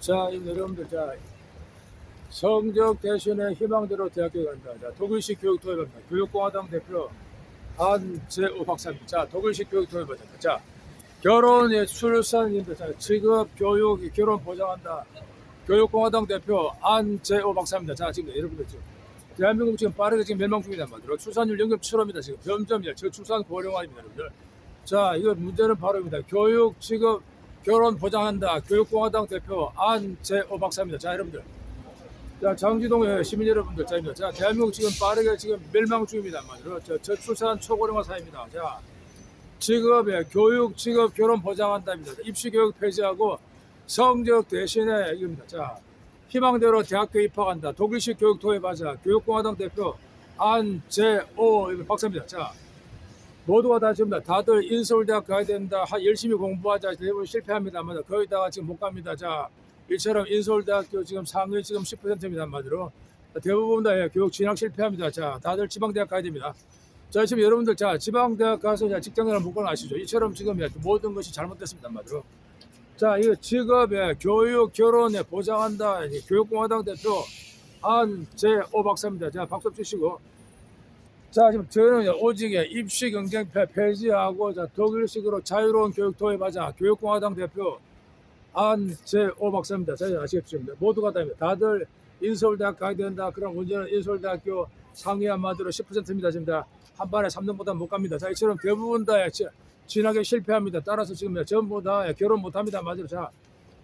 자, 이 여러분들, 자, 성적 대신에 희망대로 대학교 간다. 자, 독일식 교육 도입합니다. 교육공화당 대표 한재호 박사입니다. 자, 독일식 교육 도입합니다. 자, 결혼, 예, 출산인데, 자, 직업, 교육, 결혼 보장한다. 교육공화당 대표 안재호 박사입니다. 자, 지금 여러분들 지금 대한민국 지금 빠르게 지금 멸망 중이단 말이에요. 출산율 0.75입니다. 지금 점점이야. 저출산 고령화입니다, 여러분들. 자, 이거 문제는 바로입니다. 교육, 직업, 결혼 보장한다. 교육공화당 대표 안재호 박사입니다. 자, 여러분들. 자, 장지동의 시민 여러분들, 자, 입니다. 자, 대한민국 지금 빠르게 지금 멸망 중입니다. 저, 저출산 초고령화 사회입니다. 자, 직업에 교육, 직업, 결혼 보장한다입니다. 입시 교육 폐지하고 성적 대신에 이겁니다. 자, 희망대로 대학교 입학한다. 독일식 교육 도입하자. 교육공화당 대표 안재호 박사입니다. 자, 모두가 다 지금 다들 인서울대학 가야 된다. 하- 열심히 공부하자. 대부분 실패합니다만 거기다가 지금 못 갑니다. 자, 이처럼 인서울대학교 지금 상위 지금 10%입니다. 한마디로 대부분 다 예, 교육 진학 실패합니다. 자, 다들 지방대학 가야 됩니다. 자, 지금 여러분들 자 지방대학 가서 못 가는 아시죠? 이처럼 지금 예, 모든 것이 잘못됐습니다. 한마디로. 자, 이거 직업에 교육, 결혼에 보장한다. 이 교육공화당 대표 안재호 박사입니다. 자, 박수 주시고. 자, 지금 저는 오직 입시 경쟁 폐- 폐지하고 자, 독일식으로 자유로운 교육 도입하자. 교육공화당 대표 안재호 박사입니다. 자, 아시겠죠? 모두가 다입니다. 다들 인서울대학 가야 된다. 그럼 문제는 인서울대학교 상위 한마디로 10%입니다. 지금 다 한 반에 3등보다 못 갑니다. 자, 이처럼 대부분 다 지- 진학에 실패합니다. 따라서 지금 전부 다 결혼 못 합니다. 한마디로. 자,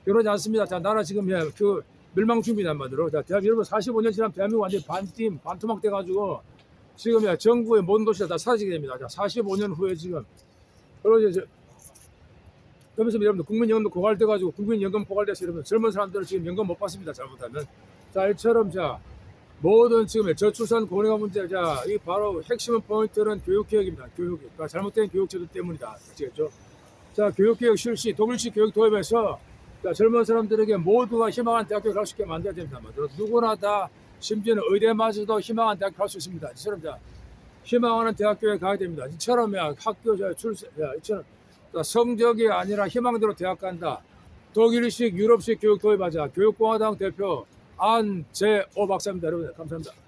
결혼하지 않습니다. 자, 나라 지금 예, 그 멸망 중입니다. 한마디로. 자, 대한 여러분 45년 지나면 대한민국 완전히 반팀, 반토막 돼가지고 지금 예, 정부의 모든 도시가 다 사라지게 됩니다. 자, 45년 후에 지금. 그리고 이제 그러면서 여러분들 국민연금도 고갈돼가지고 국민연금 고갈돼서 여러분 젊은 사람들은 지금 연금 못 받습니다. 잘못하면. 자, 이처럼 자, 모든 지금의 저출산 고령화 문제, 자, 이 바로 핵심 포인트는 교육개혁입니다. 교육. 그러니까 잘못된 교육제도 때문이다. 아시겠죠? 자, 교육개혁 실시, 독일식 교육 도입해서 자, 젊은 사람들에게 모두가 희망한 대학교 갈 수 있게 만들어야 됩니다. 누구나 다 심지어는 의대마저도 희망한 대학교 갈수 있습니다. 이처럼 자, 희망하는 대학교에 가야 됩니다. 이처럼 야, 학교 자, 출세, 야, 이처럼 자, 성적이 아니라 희망대로 대학 간다. 독일식, 유럽식 교육 도입하자. 교육공화당 대표 안재호 박사입니다. 여러분 감사합니다.